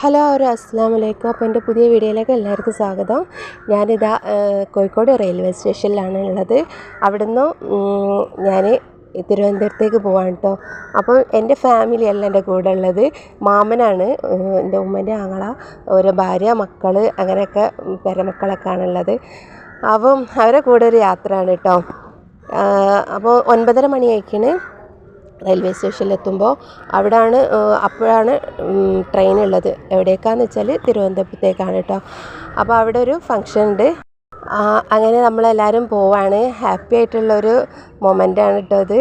Hello ഒരു അസ്സാം വലൈക്കും അപ്പോൾ എന്റെ പുതിയ വീഡിയോയിലേക്ക് എല്ലാവർക്കും സ്വാഗതം. ഞാനിതാ കോഴിക്കോട് റെയിൽവേ സ്റ്റേഷനിലാണ് ഉള്ളത്. അവിടുന്ന് ഞാൻ തിരുവനന്തപുരത്തേക്ക് പോവാണ് കേട്ടോ അപ്പോൾ എന്റെ ഫാമിലിയല്ല എന്റെ കൂടെ ഉള്ളത്. മാമനാണ് എന്റെ ഉമ്മന്റെ ആങ്ങള ഒരു ഭാര്യ മക്കൾ അങ്ങനെയൊക്കെ പെരമക്കളൊക്കെ ആണുള്ളത് അപ്പം അവരെ കൂടെ ഒരു യാത്രയാണ് കേട്ടോ അപ്പോൾ ഒൻപതര മണിയായിക്കാണ്. റെയിൽവേ സ്റ്റേഷനിലെത്തുമ്പോൾ അവിടെയാണ് അപ്പോഴാണ് ട്രെയിൻ ഉള്ളത് എവിടേക്കാന്ന് വെച്ചാൽ തിരുവനന്തപുരത്തേക്കാണ് കേട്ടോ അപ്പോൾ അവിടെ ഒരു ഫങ്ഷൻ ഉണ്ട് അങ്ങനെ നമ്മളെല്ലാവരും പോവാണ്. ഹാപ്പി ആയിട്ടുള്ളൊരു ആണ് കേട്ടോ അത്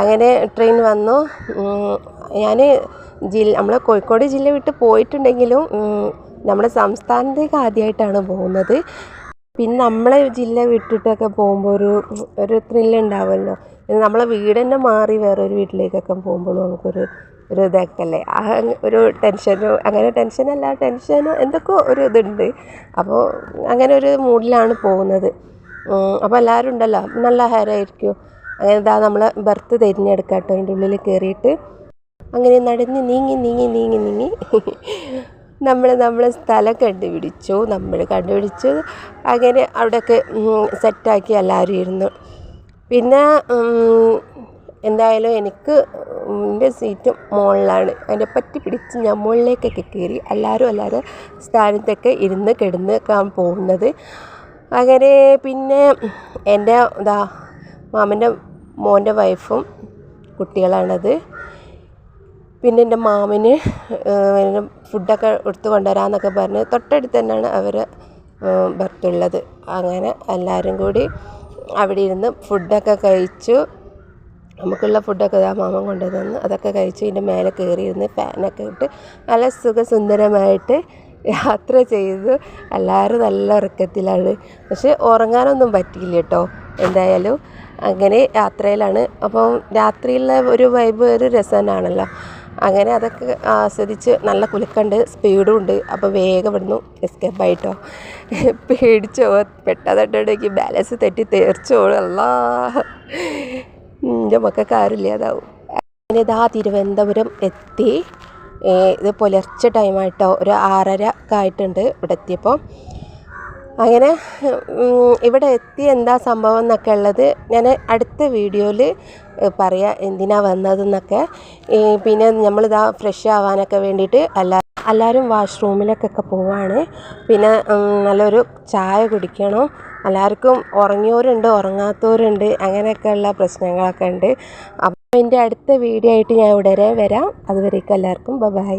അങ്ങനെ ട്രെയിൻ വന്നു. ഞാൻ ജില്ല നമ്മൾ കോഴിക്കോട് ജില്ല വിട്ട് പോയിട്ടുണ്ടെങ്കിലും നമ്മുടെ സംസ്ഥാനത്തേക്ക് ആദ്യമായിട്ടാണ് പോകുന്നത്. പിന്നെ നമ്മളെ ജില്ല വിട്ടിട്ടൊക്കെ പോകുമ്പോൾ ഒരു ഒരു ത്രില്ല് ഉണ്ടാവുമല്ലോ ഇത് നമ്മളെ വീട് തന്നെ മാറി വേറൊരു വീട്ടിലേക്കൊക്കെ പോകുമ്പോഴും നമുക്കൊരു ഒരു ഇതൊക്കെയല്ലേ ആ ഒരു ടെൻഷനും അങ്ങനെ ടെൻഷനല്ല ടെൻഷനും എന്തൊക്കെയോ ഒരു ഇതുണ്ട്. അപ്പോൾ അങ്ങനെ ഒരു മൂഡിലാണ് പോകുന്നത്. അപ്പോൾ എല്ലാവരും ഉണ്ടല്ലോ? നല്ല ഹരമായിരിക്കും അങ്ങനെ ഇതാ നമ്മളെ ബർത്ത് തിരഞ്ഞെടുക്കാം കേട്ടോ അതിന്റെ ഉള്ളിൽ കയറിയിട്ട് അങ്ങനെ നടന്ന് നീങ്ങി നീങ്ങി നീങ്ങി നീങ്ങി നമ്മൾ നമ്മളെ സ്ഥലം കണ്ടുപിടിച്ചു. നമ്മൾ കണ്ടുപിടിച്ചു അങ്ങനെ അവിടെയൊക്കെ സെറ്റാക്കി എല്ലാവരും ഇരുന്നു. പിന്നെ എന്തായാലും എനിക്ക് എന്റെ സീറ്റ് മുകളിലാണ്. അതിനെ പറ്റി പിടിച്ച് ഞാൻ മുകളിലേക്കൊക്കെ കയറി എല്ലാവരും എല്ലാവരും സ്ഥാനത്തൊക്കെ ഇരുന്ന് കിടന്ന് കാൻ പോകുന്നത്. അങ്ങനെ പിന്നെ എന്റെ ഇതാ മാമന്റെ മോന്റെ വൈഫും കുട്ടികളാണത്. പിന്നെ എന്റെ മാമന് ഫുഡൊക്കെ എടുത്ത് കൊണ്ടുവരാമെന്നൊക്കെ പറഞ്ഞ് തൊട്ടടുത്ത് തന്നെയാണ് അവർ ബർത്തുള്ളത് അങ്ങനെ എല്ലാവരും കൂടി അവിടെ ഇരുന്ന് ഫുഡൊക്കെ കഴിച്ചു. നമുക്കുള്ള ഫുഡൊക്കെ ആ മാമൻ കൊണ്ടുതന്ന്. അതൊക്കെ കഴിച്ച് ഇതിന്റെ മേലെ കയറിയിരുന്ന് ഫാനൊക്കെ ഇട്ട് നല്ല സുഖസുന്ദരമായിട്ട് യാത്ര ചെയ്തു. എല്ലാവരും നല്ല ഉറക്കത്തിലാണ്. പക്ഷെ ഉറങ്ങാനൊന്നും പറ്റിയില്ല കേട്ടോ. എന്തായാലും അങ്ങനെ യാത്രയിലാണ്. അപ്പം രാത്രിയിലെ ഒരു വൈബ് ഒരു രസം തന്നെയാണല്ലോ അങ്ങനെ അതൊക്കെ ആസ്വദിച്ച് നല്ല കുലുക്കണ്ട് സ്പീഡും ഉണ്ട്. അപ്പോൾ വേഗം ഇവിടുന്ന് എസ്കേപ്പ് ആയിട്ടോ. പേടിച്ചോ പെട്ടെന്നിട്ടുണ്ടെങ്കിൽ ബാലൻസ് തെറ്റി തേർച്ചോളും അല്ലാ. എന്റെ മക്കൾക്ക് ആരുമില്ലാതാവും അങ്ങനെ ഇതാ തിരുവനന്തപുരം എത്തി. ഇത് പുലർച്ചെ ടൈമായിട്ടോ ഒരു ആറര ഒക്കെ ആയിട്ടുണ്ട് ഇവിടെ എത്തിയപ്പോൾ അങ്ങനെ ഇവിടെ എത്തി എന്താ സംഭവം എന്നൊക്കെ ഉള്ളത് ഞാൻ അടുത്ത വീഡിയോയിൽ പറയാം എന്തിനാണ് വന്നതെന്നൊക്കെ പിന്നെ നമ്മളിതാ ഫ്രഷ് ആവാനൊക്കെ വേണ്ടിയിട്ട് എല്ലാ എല്ലാവരും വാഷ്റൂമിലേക്കൊക്കെ പോവാണ്. പിന്നെ നല്ലൊരു ചായ കുടിക്കണം. എല്ലാവർക്കും ഉറങ്ങിയവരുണ്ട് ഉറങ്ങാത്തവരുണ്ട് അങ്ങനെയൊക്കെയുള്ള പ്രശ്നങ്ങളൊക്കെ ഉണ്ട്. അപ്പോൾ എന്റെ അടുത്ത വീഡിയോ ആയിട്ട് ഞാൻ ഉടനെ വരാം. അതുവരേക്കും എല്ലാവർക്കും ബൈ